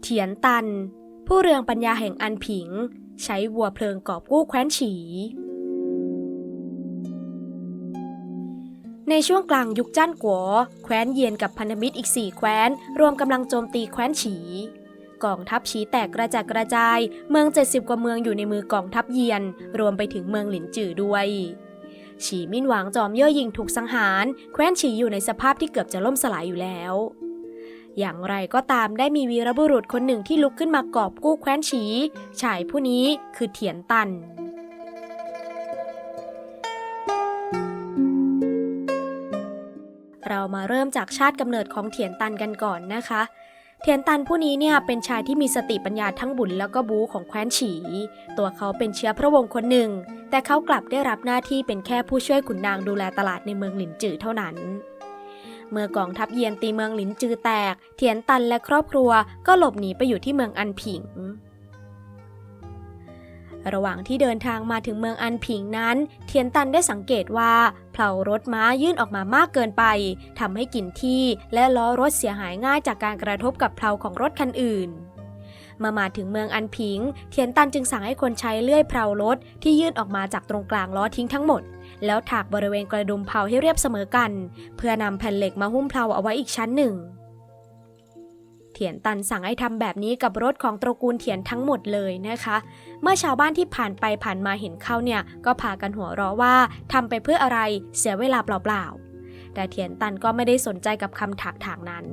เถียนตัน ผู้เรืองปัญญาแห่งอันผิง ใช้วัวเพลิงกอบกู้แคว้นฉี ในช่วงกลางยุคจ้านกัวแคว้นเยียนกับพันธมิตรอีกสี่แคว้น รวมกำลังโจมตีแคว้นฉีกองทัพฉีแตกกระจัดกระจาย เมือง 70 กว่าเมืองอยู่ในมือกองทัพเยียน รวมไปถึงเมืองหลินจือด้วย ฉีมินหวังจอมเย่อหยิงถูกสังหาร แคว้นฉีอยู่ในสภาพที่เกือบจะล่มสลายอยู่แล้ว อย่างไรก็ตามได้มีวีรบุรุษคนหนึ่งที่ลุกขึ้นมากอบกู้แคว้นฉี ชายผู้นี้คือเถียนตันเรามาเริ่มจากชาติกำเนิดของเถียนตันกันก่อนนะคะเถียนตันผู้นี้เนี่ยเป็นชายที่มีสติปัญญาทั้งบุญแล้วก็บูของแคว้นฉี ตัวเขาเป็นเชื้อพระวงศ์คนหนึ่ง แต่เขากลับได้รับหน้าที่เป็นแค่ผู้ช่วยขุนนางดูแลตลาดในเมืองหลินจือเท่านั้น เมื่อกองทัพเยียนตีเมืองหลินจือแตกเถียนตันและครอบครัวก็หลบหนีไปอยู่ที่เมืองอันผิง ระหว่างที่เดินทางมาถึงเมืองอันผิงนั้น เทียนตันได้สังเกตว่าเพลารถม้ายื่นออกมามากเกินไปทำให้กลิ่นที่และล้อรถเสียหายง่ายจากการกระทบกับเพลาของรถคันอื่นเมื่อมาถึงเมืองอันผิง เทียนตันจึงสั่งให้คนใช้เลื่อยเพลารถที่ยื่นออกมาจากตรงกลางล้อทิ้งทั้งหมด แล้วถากบริเวณกระดุมเพลาให้เรียบเสมอกัน เพื่อนำแผ่นเหล็กมาหุ้มเพลาเอาไว้อีกชั้นหนึ่ง เถียนตันสั่งให้ทำแบบนี้กับรถของตระกูลเถียนทั้งหมดเลยนะคะ เมื่อชาวบ้านที่ผ่านไปผ่านมาเห็นเข้าเนี่ย ก็พากันหัวเราะว่าทำไปเพื่ออะไรเสียเวลาเปล่าๆแต่เถียนตันก็ไม่ได้สนใจกับคำถักถางนั้น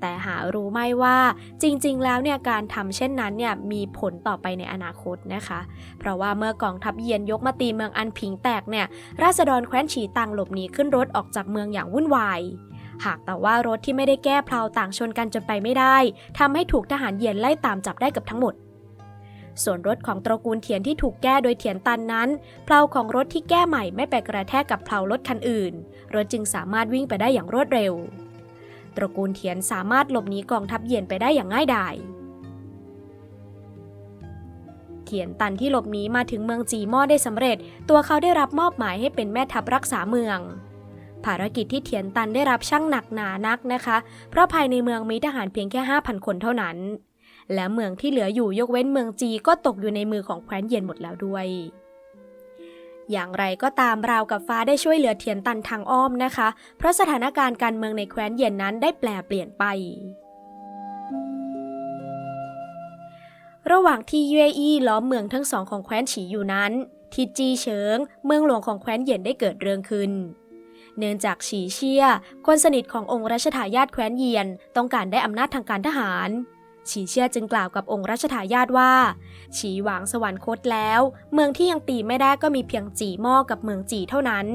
แต่หารู้ไหมว่าจริงๆ แล้วเนี่ยการทำเช่นนั้นเนี่ยมีผลต่อไปในอนาคตนะคะ เพราะว่าเมื่อกองทัพเยียนยกมาตีเมืองอันผิงแตกเนี่ยราษฎรแคว้นฉีตังหลบหนีขึ้นรถออกจากเมืองอย่างวุ่นวายหากแต่ว่ารถที่ไม่ได้แก้เพลาต่างชนกันจนไปไม่ได้ทำให้ถูกทหารเยียนไล่ตามจับได้กับทั้งหมด ส่วนรถของตระกูลเทียนที่ถูกแก้โดยเทียนตันนั้น เพลาของรถที่แก้ใหม่ไม่ไปกระแทกกับเพลารถคันอื่น รถจึงสามารถวิ่งไปได้อย่างรวดเร็ว ตระกูลเทียนสามารถหลบหนีกองทัพเยียนไปได้อย่างง่ายดายเทียนตันที่หลบหนีมาถึงเมืองจีม่อได้สำเร็จ ตัวเขาได้รับมอบหมายให้เป็นแม่ทัพรักษาเมือง ภารกิจที่เทียนตันได้รับช่างหนักหนานักนะคะ เพราะภายในเมืองมีทหารเพียงแค่ 5,000 คนเท่านั้น และเมืองที่เหลืออยู่ยกเว้นเมืองจีก็ตกอยู่ในมือของแคว้นเย็นหมดแล้วด้วย อย่างไรก็ตามราวกับฟ้าได้ช่วยเหลือเทียนตันทางอ้อมนะคะ เพราะสถานการณ์การเมืองในแคว้นเย็นนั้นได้แปลเปลี่ยนไประหว่างที่เย่อี้ล้อมเมืองทั้งสองของแคว้นฉีอยู่นั้นที่จีเฉิง เมืองหลวงของแคว้นเย็นได้เกิดเรื่องขึ้น เนื่องจากฉีเชียคนสนิทขององค์รัชทายาทแคว้นเยียน ต้องการได้อำนาจทางการทหาร ฉีเชียจึงกล่าวกับองค์รัชทายาทว่า ฉีหวางสวรรคตแล้ว เมืองที่ยังตีไม่ได้ก็มีเพียงจีหม้อกับเมืองจีเท่านั้น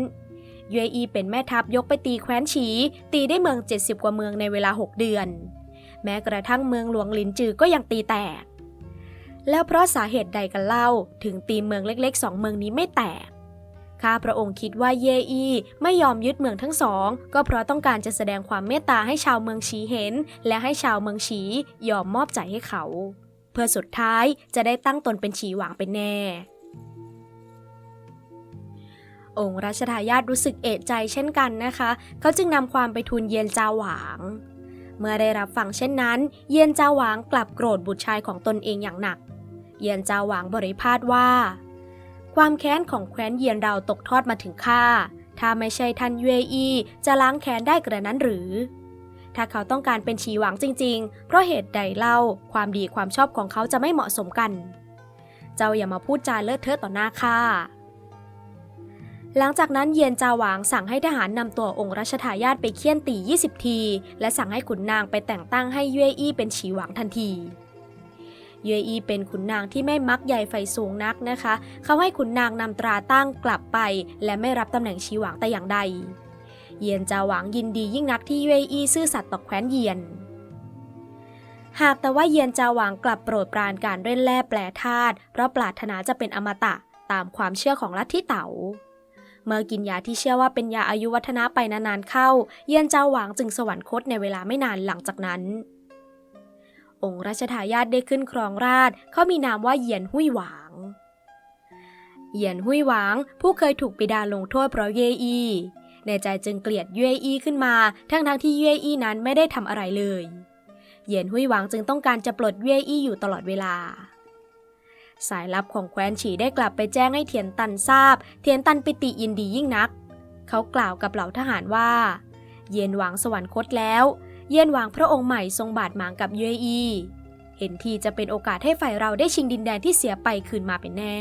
เยอีเป็นแม่ทัพยกไปตีแคว้นฉี ตีได้เมือง 70 กว่าเมืองในเวลา 6 เดือน แม้กระทั่งเมืองหลวงลินจือก็ยังตีแตก แล้วเพราะสาเหตุใดกันเล่าถึงตีเมืองเล็กๆสองเมืองนี้ไม่แตก ข้าพระองค์คิดว่าเยอีไม่ยอมยึดเมืองทั้งสอง ก็เพราะต้องการจะแสดงความเมตตาให้ชาวเมืองฉีเห็น และให้ชาวเมืองฉียอมมอบใจให้เขา เพื่อสุดท้ายจะได้ตั้งตนเป็นฉีหวางเป็นแน่ องค์รัชทายาทรู้สึกเอะใจเช่นกันนะคะ เขาจึงนำความไปทูลเยียนจาหวางเมื่อได้รับฟังเช่นนั้น เยียนจาหวางกลับโกรธบุตรชายของตนเองอย่างหนัก เยียนจาหวางบริพาทว่า ความแค้นของแคว้นเยียนเราตกทอดมาถึงข้า ถ้าไม่ใช่ท่านเยอีจะล้างแค้นได้กระนั้นหรือ ถ้าเขาต้องการเป็นฉีหวังจริง ๆ เพราะเหตุใดเล่าความดีความชอบของเขาจะไม่เหมาะสมกัน เจ้าอย่ามาพูดจาเลอะเทอะต่อหน้าข้า หลังจากนั้นเยียนจาหวางสั่งให้ทหารนำตัวองค์รัชทายาทไปเคี่ยนตี 20 ที และสั่งให้ขุนนางไปแต่งตั้งให้เย่อี้เป็นฉีหวังทันที เย่อี้เป็นขุนนางที่ไม่มักใหญ่ไฟสูงนักนะคะ เขาให้ขุนนางนำตราตั้งกลับไป และไม่รับตำแหน่งฉีหวังแต่อย่างใด เยียนจาหวังยินดียิ่งนักที่เย่อี้ซื่อสัตย์ต่อแคว้นเยียนหากแต่ว่าเยียนจาหวังกลับโปรดปรานการเล่นแร่แปลธาตุเพราะปรารถนาจะเป็นอมตะตามความเชื่อของลัทธิเต๋า เมื่อกินยาที่เชื่อว่าเป็นยาอายุวัฒนะไปนานๆเข้า เยียนเจ้าหวางจึงสวรรคตในเวลาไม่นานหลังจากนั้น องค์รัชทายาทได้ขึ้นครองราชเขามีนามว่าเยียนหุยหวางเยียนหุยหวางผู้เคยถูกปิดาลงโทษเพราะเยอีในใจจึงเกลียดเย่อีขึ้นมา ทั้งทั้งๆที่เย่อีนั้นไม่ได้ทำอะไรเลย เหยียนหุยหวังจึงต้องการจะปลดเย่อีอยู่ตลอดเวลา สายลับของแคว้นฉีได้กลับไปแจ้งให้เทียนตันทราบ เทียนตันปิติยินดียิ่งนัก เขากล่าวกับเหล่าทหารว่า เย็นหวังสวรรคตแล้ว เย็นหวังพระองค์ใหม่ทรงบาดหมางกับเย่อี้เห็นทีจะเป็นโอกาสให้ฝ่ายเราได้ชิงดินแดนที่เสียไปคืนมาเป็นแน่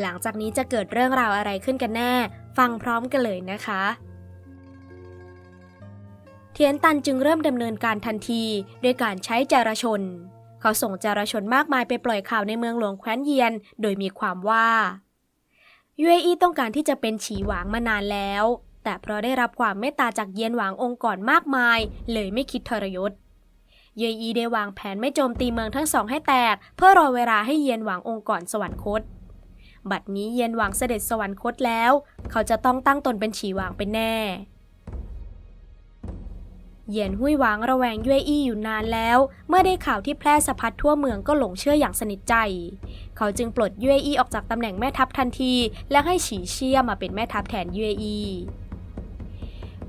หลังจากนี้จะเกิดเรื่องราวอะไรขึ้นกันแน่ ฟังพร้อมกันเลยนะคะ เทียนตันจึงเริ่มดำเนินการทันทีด้วยการใช้จารชน เขาส่งจารชนมากมายไปปล่อยข่าวในเมืองหลวงแคว้นเยียน โดยมีความว่ายูเออีต้องการที่จะเป็นฉีหวางมานานแล้ว แต่เพราะได้รับความเมตตาจากเยียนหวางองค์ก่อนมากมาย เลยไม่คิดทรยศ เยอีได้วางแผนไม่โจมตีเมืองทั้งสองให้แตก เพื่อรอเวลาให้เยียนหวางองค์ก่อนสวรรคต บัดนี้เยียนหวางเสด็จสวรรคตแล้ว เขาจะต้องตั้งตนเป็นฉีหวางเป็นแน่เหยียนหุยหวางระแวงเย่อี้อยู่นานแล้ว เมื่อได้ข่าวที่แพร่สะพัดทั่วเมืองก็หลงเชื่ออย่างสนิทใจ เขาจึงปลดเย่อี้ออกจากตำแหน่งแม่ทัพทันที และให้ฉีเชี่ยมาเป็นแม่ทัพแทนเย่อี้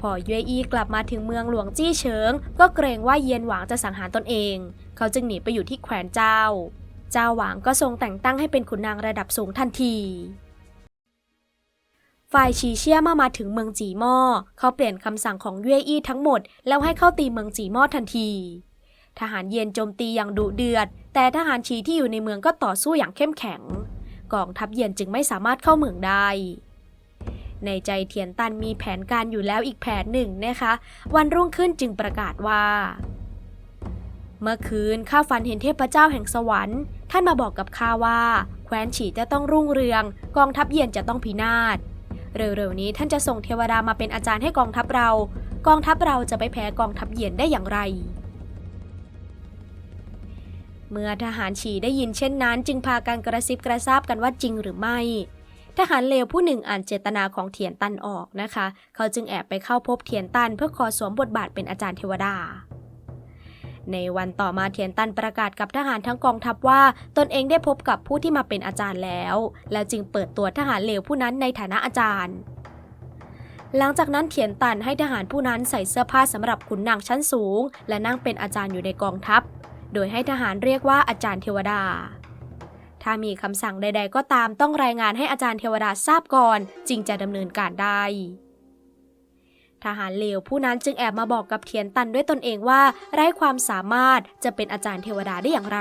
พอเยอีกลับมาถึงเมืองหลวงจี้เฉิง ก็เกรงว่าเยียนหวางจะสังหารตนเอง เขาจึงหนีไปอยู่ที่แขวนเจ้า เจ้าหวางก็ทรงแต่งตั้งให้เป็นขุนนางระดับสูงทันทีฝ่ายชีเชี่ยมามาถึงเมืองจีม้อเขาเปลี่ยนคำสั่งของเย่อี้ทั้งหมด แล้วให้เข้าตีเมืองจีม้อทันที ทหารเย็นโจมตีอย่างดุเดือด แต่ทหารชีที่อยู่ในเมืองก็ต่อสู้อย่างเข้มแข็ง กองทัพเย็นจึงไม่สามารถเข้าเมืองได้ ในใจเทียนตันมีแผนการอยู่แล้วอีกแผนหนึ่งนะคะ วันรุ่งขึ้นจึงประกาศว่า เมื่อคืนข้าฝันเห็นเทพเจ้าแห่งสวรรค์ ท่านมาบอกกับข้าว่า แคว้นฉีจะต้องรุ่งเรือง กองทัพเย็นจะต้องพินาศเร็วๆนี้ท่านจะส่งเทวดามาเป็นอาจารย์ให้กองทัพเรา กองทัพเราจะไปแพ้กองทัพเย็นได้อย่างไรเมื่อทหารฉีได้ยินเช่นนั้น จึงพากันกระซิบกระซาบกันว่าจริงหรือไม่ ทหารเลวผู้หนึ่งอ่านเจตนาของเทียนตันออกนะคะ เขาจึงแอบไปเข้าพบเทียนตันเพื่อขอสวมบทบาทเป็นอาจารย์เทวดา ในวันต่อมาเทียนตันประกาศกับทหารทั้งกองทัพว่า ตนเองได้พบกับผู้ที่มาเป็นอาจารย์แล้ว แล้วจึงเปิดตัวทหารเลวผู้นั้นในฐานะอาจารย์ หลังจากนั้นเทียนตันให้ทหารผู้นั้นใส่เสื้อผ้าสำหรับขุนนางชั้นสูง และนั่งเป็นอาจารย์อยู่ในกองทัพ โดยให้ทหารเรียกว่าอาจารย์เทวดา ถ้ามีคำสั่งใด ๆ ก็ตามต้องรายงานให้อาจารย์เทวดาทราบก่อน จึงจะดำเนินการได้ ทหารเลวผู้นั้นจึงแอบมาบอกกับเทียนตันด้วยตนเองว่า ไร้ความสามารถจะเป็นอาจารย์เทวดาได้อย่างไร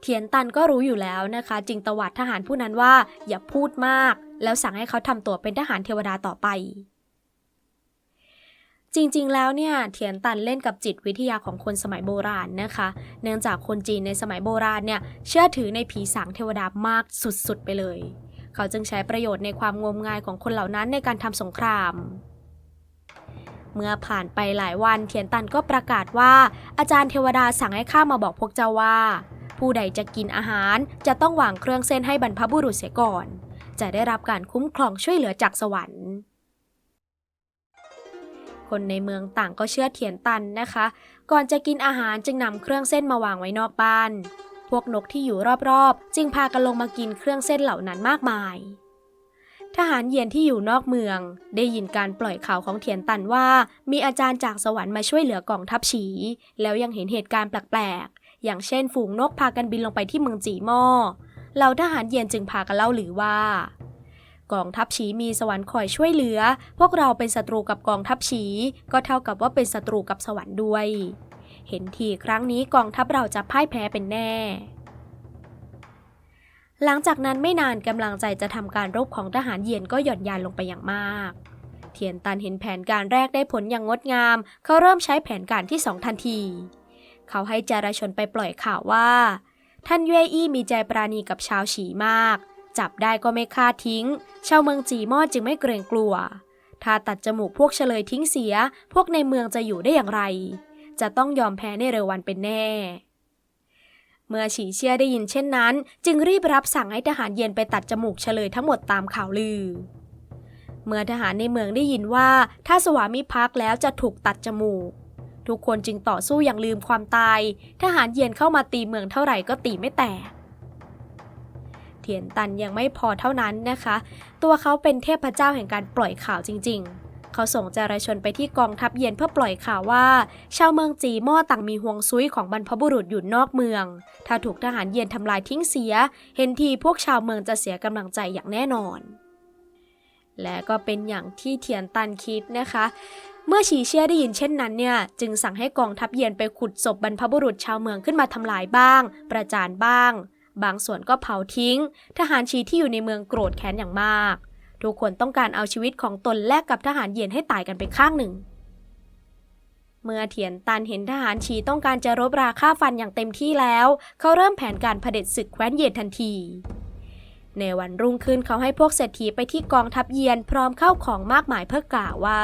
เทียนตันก็รู้อยู่แล้วนะคะ จึงตวัดทหารผู้นั้นว่าอย่าพูดมาก แล้วสั่งให้เขาทำตัวเป็นทหารเทวดาต่อไป จริงๆ แล้วเนี่ยเทียนตันเล่นกับจิตวิทยาของคนสมัยโบราณนะคะ เนื่องจากคนจีนในสมัยโบราณเนี่ยเชื่อถือในผีสางเทวดามากสุดๆ ไปเลย เขาจึงใช้ประโยชน์ในความงมงายของคนเหล่านั้นในการทำสงคราม เมื่อผ่านไปหลายวันเทียนตันก็ประกาศว่า อาจารย์เทวดาสั่งให้ข้ามาบอกพวกเจ้าว่า ผู้ใดจะกินอาหารจะต้องวางเครื่องเส้นให้บรรพบุรุษเสียก่อน จะได้รับการคุ้มครองช่วยเหลือจากสวรรค์ คนในเมืองต่างก็เชื่อเทียนตันนะคะ ก่อนจะกินอาหารจึงนำเครื่องเส้นมาวางไว้นอกบ้าน พวกนกที่อยู่รอบๆ จึงพากันลงมากินเครื่องเส้นเหล่านั้นมากมาย ทหารเยียนที่อยู่นอกเมือง ได้ยินการปล่อยข่าวของเทียนตันว่า มีอาจารย์จากสวรรค์มาช่วยเหลือกองทัพฉี แล้วยังเห็นเหตุการณ์แปลกๆ อย่างเช่นฝูงนกพากันบินลงไปที่เมืองจีม้อเหล่าทหารเยียนจึงพากันเล่าหรือว่า กองทัพฉีมีสวรรค์คอยช่วยเหลือ พวกเราเป็นศัตรูกับกองทัพฉี ก็เท่ากับว่าเป็นศัตรูกับสวรรค์ด้วย เห็นทีครั้งนี้กองทัพเราจะพ่ายแพ้เป็นแน่ หลังจากนั้นไม่นานกำลังใจจะทำการรบของทหารเยียนก็หย่อนยานลงไปอย่างมากเทียนตันเห็นแผนการแรกได้ผลอย่างงดงาม เขาเริ่มใช้แผนการที่สองทันที เขาให้จารชนไปปล่อยข่าวว่า ท่านเย่อี้มีใจปราณีกับชาวฉีมาก จับได้ก็ไม่ฆ่าทิ้ง ชาวเมืองจีมอดจึงไม่เกรงกลัว ถ้าตัดจมูกพวกเฉลยทิ้งเสีย พวกในเมืองจะอยู่ได้อย่างไร จะต้องยอมแพ้ในเร็ววันเป็นแน่ เมื่อฉีเชี่ยได้ยินเช่นนั้น จึงรีบรับสั่งให้ทหารเย็นไปตัดจมูกเฉลยทั้งหมดตามข่าวลือ เมื่อทหารในเมืองได้ยินว่า ถ้าสวามิภักดิ์แล้วจะถูกตัดจมูกทุกคนจึงต่อสู้อย่างลืมความตาย ทหารเย็นเข้ามาตีเมืองเท่าไหร่ก็ตีไม่แตก เทียนตันยังไม่พอเท่านั้นนะคะ ตัวเขาเป็นเทพเจ้าแห่งการปล่อยข่าวจริง ๆ เขาส่งจารชนไปที่กองทัพเย็นเพื่อปล่อยข่าวว่า ชาวเมืองจีม่อต่างมีห่วงซุยของบรรพบุรุษอยู่นอกเมือง ถ้าถูกทหารเย็นทำลายทิ้งเสีย เห็นทีพวกชาวเมืองจะเสียกำลังใจอย่างแน่นอน และก็เป็นอย่างที่เทียนตันคิดนะคะเมื่อฉีเชี่ยได้ยินเช่นนั้นเนี่ยจึงสั่งให้กองทัพเย็นไปขุดศพบรรพบุรุษชาวเมืองขึ้นมาทำลายบ้าง ประจานบ้าง บางส่วนก็เผาทิ้ง ทหารชีที่อยู่ในเมืองโกรธแค้นอย่างมาก ทุกคนต้องการเอาชีวิตของตนแลกกับทหารเย็นให้ตายกันไปข้างหนึ่ง เมื่อเถียนตันเห็นทหารชีต้องการจะรบราฆ่าฟันอย่างเต็มที่แล้ว เขาเริ่มแผนการเผด็จศึกแคว้นเย็นทันที ในวันรุ่งขึ้นเขาให้พวกเศรษฐีไปที่กองทัพเยียนพร้อมเข้าของมากมายเพื่อกล่าวว่า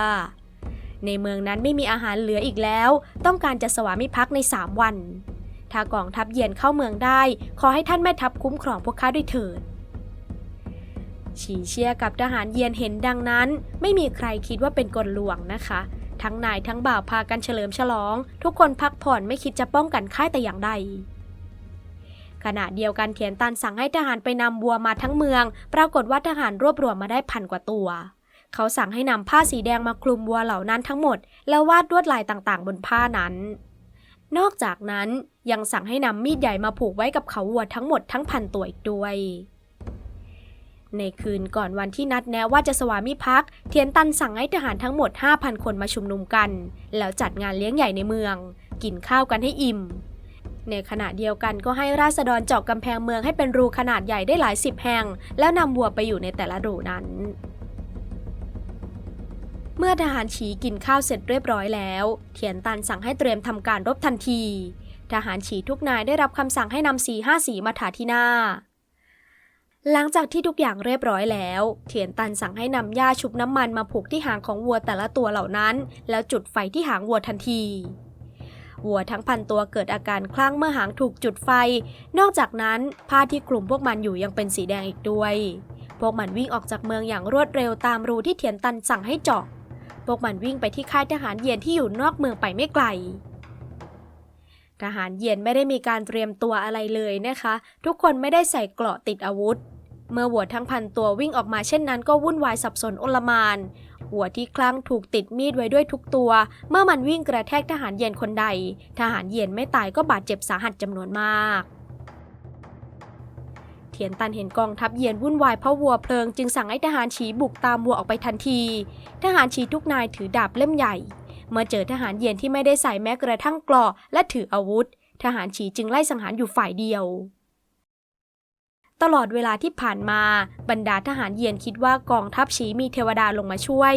ในเมืองนั้นไม่มีอาหารเหลืออีกแล้ว ต้องการจะสวามิภักดิ์ใน 3 วัน ถ้ากองทัพเยียนเข้าเมืองได้ ขอให้ท่านแม่ทัพคุ้มครองพวกข้าด้วยเถิดฉีเชียกับทหารเยียนเห็นดังนั้น ไม่มีใครคิดว่าเป็นกลลวงนะคะ ทั้งนายทั้งบ่าวพากันเฉลิมฉลอง ทุกคนพักผ่อนไม่คิดจะป้องกันค่ายแต่อย่างใด ขณะเดียวกันเทียนตันสั่งให้ทหารไปนำวัวมาทั้งเมือง ปรากฏว่าทหารรวบรวมมาได้พันกว่าตัว เขาสั่งให้นำผ้าสีแดงมาคลุมวัวเหล่านั้นทั้งหมด แล้ววาดลวดลายต่างๆ บนผ้านั้น นอกจากนั้นยังสั่งให้นำมีดใหญ่มาผูกไว้กับเขาวัวทั้งหมดทั้งพันตัวอีกด้วย ในคืนก่อนวันที่นัดแนะว่าจะสวามิภักดิ์เทียนตันสั่งให้ทหารทั้งหมด 5,000 คนมาชุมนุมกัน แล้วจัดงานเลี้ยงใหญ่ในเมือง กินข้าวกันให้อิ่ม ในขณะเดียวกันก็ให้ราษฎรเจาะกำแพงเมืองให้เป็นรูขนาดใหญ่ได้หลายสิบแห่ง แล้วนำวัวไปอยู่ในแต่ละรูนั้น เมื่อทหารฉีกินข้าวเสร็จเรียบร้อยแล้ว เทียนตันสั่งให้เตรียมทำการรบทันที ทหารฉีทุกนายได้รับคำสั่งให้นำสีห้าสีมาถาที่หน้า หลังจากที่ทุกอย่างเรียบร้อยแล้ว เทียนตันสั่งให้นำหญ้าชุบน้ำมันมาผูกที่หางของวัวแต่ละตัวเหล่านั้น แล้วจุดไฟที่หางวัวทันทีวัวทั้งพันตัวเกิดอาการคลั่งเมื่อหางถูกจุดไฟ นอกจากนั้นผ้าที่กลุ่มพวกมันอยู่ยังเป็นสีแดงอีกด้วย พวกมันวิ่งออกจากเมืองอย่างรวดเร็วตามรูที่เทียนตันสั่งให้เจาะ พวกมันวิ่งไปที่ค่ายทหารเย็นที่อยู่นอกเมืองไปไม่ไกล ทหารเย็นไม่ได้มีการเตรียมตัวอะไรเลยนะคะ ทุกคนไม่ได้ใส่เกราะติดอาวุธ เมื่อวัวทั้งพันตัววิ่งออกมาเช่นนั้นก็วุ่นวายสับสนโอลมานหัวที่คลั่งถูกติดมีดไว้ด้วยทุกตัว เมื่อมันวิ่งกระแทกทหารเย็นคนใด ทหารเย็นไม่ตายก็บาดเจ็บสาหัสจำนวนมาก เทียนตันเห็นกองทัพเย็นวุ่นวายเพราะวัวเพลิงจึงสั่งให้ทหารฉีบุกตามวัวออกไปทันที ทหารฉีทุกนายถือดาบเล่มใหญ่ เมื่อเจอทหารเย็นที่ไม่ได้ใส่แม้กระทั่งกราะและถืออาวุธ ทหารฉีจึงไล่สังหารอยู่ฝ่ายเดียว ตลอดเวลาที่ผ่านมาบรรดาทหารเยียนคิดว่ากองทัพฉีมีเทวดาลงมาช่วย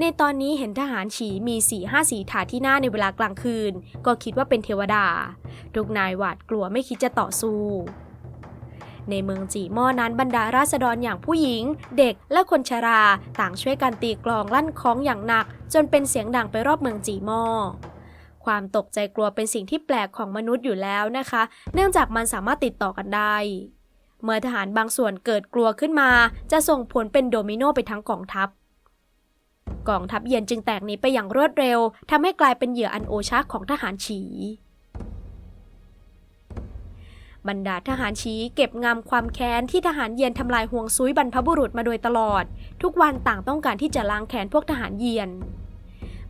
ในตอนนี้เห็นทหารฉีมีสี่ห้าสีถาที่หน้าในเวลากลางคืน ก็คิดว่าเป็นเทวดา ทุกนายหวาดกลัวไม่คิดจะต่อสู้ ในเมืองจีม่อนั้นบรรดาราษฎรอย่างผู้หญิง เด็กและคนชรา ต่างช่วยกันตีกลองลั่นคล้องอย่างหนัก จนเป็นเสียงดังไปรอบเมืองจีม่อความตกใจกลัวเป็นสิ่งที่แปลกของมนุษย์อยู่แล้วนะคะ เนื่องจากมันสามารถติดต่อกันได้ เมื่อทหารบางส่วนเกิดกลัวขึ้นมา จะส่งผลเป็นโดมิโนไปทั้งกองทัพ กองทัพเย็นจึงแตกหนีไปอย่างรวดเร็วทำให้กลายเป็นเหยื่ออันโอชะของทหารฉี บรรดาทหารชี้เก็บงำความแค้นที่ทหารเยียนทำลายห่วงซุยบรรพบุรุษมาโดยตลอด ทุกวันต่างต้องการที่จะล้างแค้นพวกทหารเยียน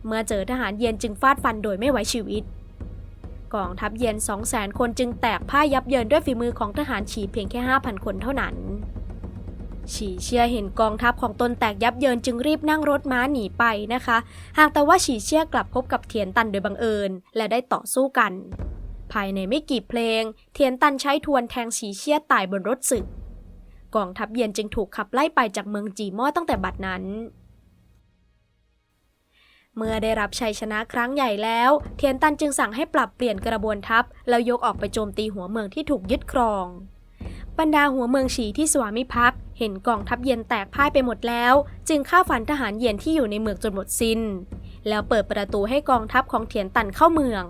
เมื่อเจอทหารเยียนจึงฟาดฟันโดยไม่ไว้ชีวิต กองทัพเยียน2 0 0 0 0 0คนจึงแตกพ่ายยับเยินด้วยฝีมือของทหารฉีเพียงแค่ 5,000 คนเท่านั้นฉีเชียเห็นกองทัพของตนแตกยับเยินจึงรีบนั่งรถม้าหนีไปนะคะ หากแต่ว่าฉีเชียกลับพบกับเทียนตันโดยบังเอิญ และได้ต่อสู้กัน ภายในไม่กี่เพลง เทียนตันใช้ทวนแทงฉีเชียตายบนรถศึก กองทัพเย็นจึงถูกขับไล่ไปจากเมืองจีม่อตั้งแต่บัดนั้น เมื่อได้รับชัยชนะครั้งใหญ่แล้ว เทียนตันจึงสั่งให้ปรับเปลี่ยนกระบวนทัพ แล้วยกออกไปโจมตีหัวเมืองที่ถูกยึดครองบรรดาหัวเมืองฉีที่สวามิภักดิ์เห็นกองทัพเย็นแตกพ่ายไปหมดแล้ว จึงฆ่าฟันทหารเย็นที่อยู่ในเมืองจนหมดสิน้น แล้วเปิดประตูให้กองทัพของเทียนตันเข้าเมือง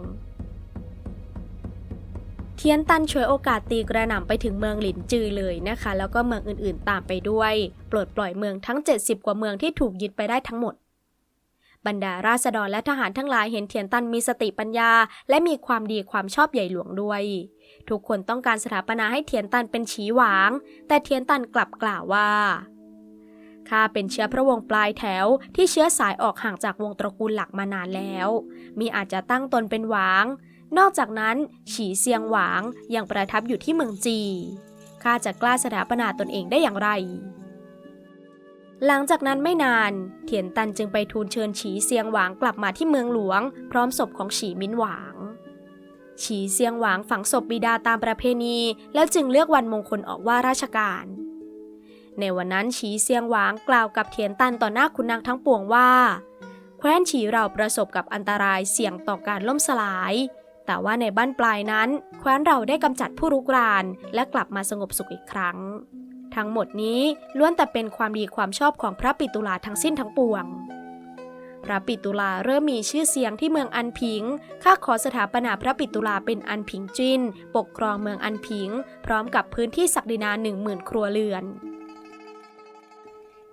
ทียนตันช่วยโอกาสตีกระหน่ำไปถึงเมืองหลินจือเลยนะคะ แล้วก็เมืองอื่นๆตามไปด้วย ปลดปล่อยเมืองทั้ง 70 กว่าเมืองที่ถูกยึดไปได้ทั้งหมด บรรดาราษฎรและทหารทั้งหลายเห็นเทียนตันมีสติปัญญา และมีความดีความชอบใหญ่หลวงด้วย ทุกคนต้องการสถาปนาให้เทียนตันเป็นฉีหวาง แต่เทียนตันกลับกล่าวว่าข้าเป็นเชื้อพระวงศ์ปลายแถวที่เชื้อสายออกห่างจากวงตระกูลหลักมานานแล้ว มีอาจจะตั้งตนเป็นหวาง นอกจากนั้น ฉีเซียงหวางยังประทับอยู่ที่เมืองจี ข้าจะกล้าสถาปนาตนเองได้อย่างไร หลังจากนั้นไม่นานเทียนตันจึงไปทูลเชิญฉีเซียงหวางกลับมาที่เมืองหลวง พร้อมศพของฉีมินหวางฉีเซียงหวางฝังศพบิดาตามประเพณี แล้วจึงเลือกวันมงคลออกว่าราชการ ในวันนั้นฉีเซียงหวางกล่าวกับเทียนตันต่อหน้าคุณนางทั้งปวงว่า แคว้นฉีเราประสบกับอันตรายเสี่ยงต่อการล่มสลาย แต่ว่าในบ้านปลายนั้น แคว้นเราได้กำจัดผู้รุกราน และกลับมาสงบสุขอีกครั้ง ทั้งหมดนี้ล้วนแต่เป็นความดีความชอบของพระปิตุลาทั้งสิ้นทั้งปวง พระปิตุลาเริ่มมีชื่อเสียงที่เมืองอันผิง ข้าขอสถาปนาพระปิตุลาเป็นอันผิงจิน ปกครองเมืองอันผิง พร้อมกับพื้นที่ศักดินาหนึ่งหมื่นครัวเรือน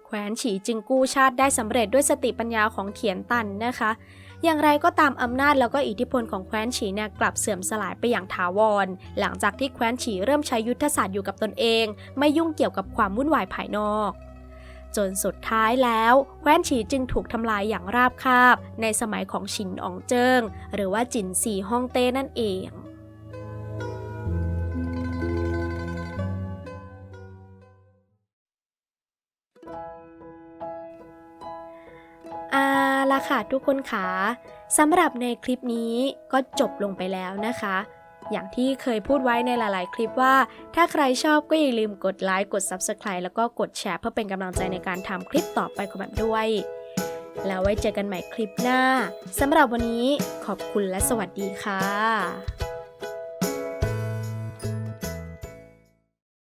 แคว้นฉีจึงกู้ชาติได้สำเร็จด้วยสติปัญญาของเขียนตันนะคะ อย่างไรก็ตามอำนาจแล้วก็อิทธิพลของแคว้นฉีเนี่ยกลับเสื่อมสลายไปอย่างถาวร หลังจากที่แคว้นฉีเริ่มใช้ยุทธศาสตร์อยู่กับตนเอง ไม่ยุ่งเกี่ยวกับความวุ่นวายภายนอก จนสุดท้ายแล้วแคว้นฉีจึงถูกทำลายอย่างราบคาบ ในสมัยของชินอองเจิง หรือว่าจินซีฮ่องเต้นั่นเอง ค่ะทุกคนค่ะสำหรับในคลิปนี้ก็จบลงไปแล้วนะคะ อย่างที่เคยพูดไว้ในหลาย ๆ คลิปว่า ถ้าใครชอบก็อย่าลืมกดไลค์กด Subscribe แล้วก็กดแชร์เพื่อเป็นกำลังใจในการทำคลิปต่อไปของแบบด้วย แล้วไว้เจอกันใหม่คลิปหน้าสำหรับวันนี้ขอบคุณและสวัสดีค่ะ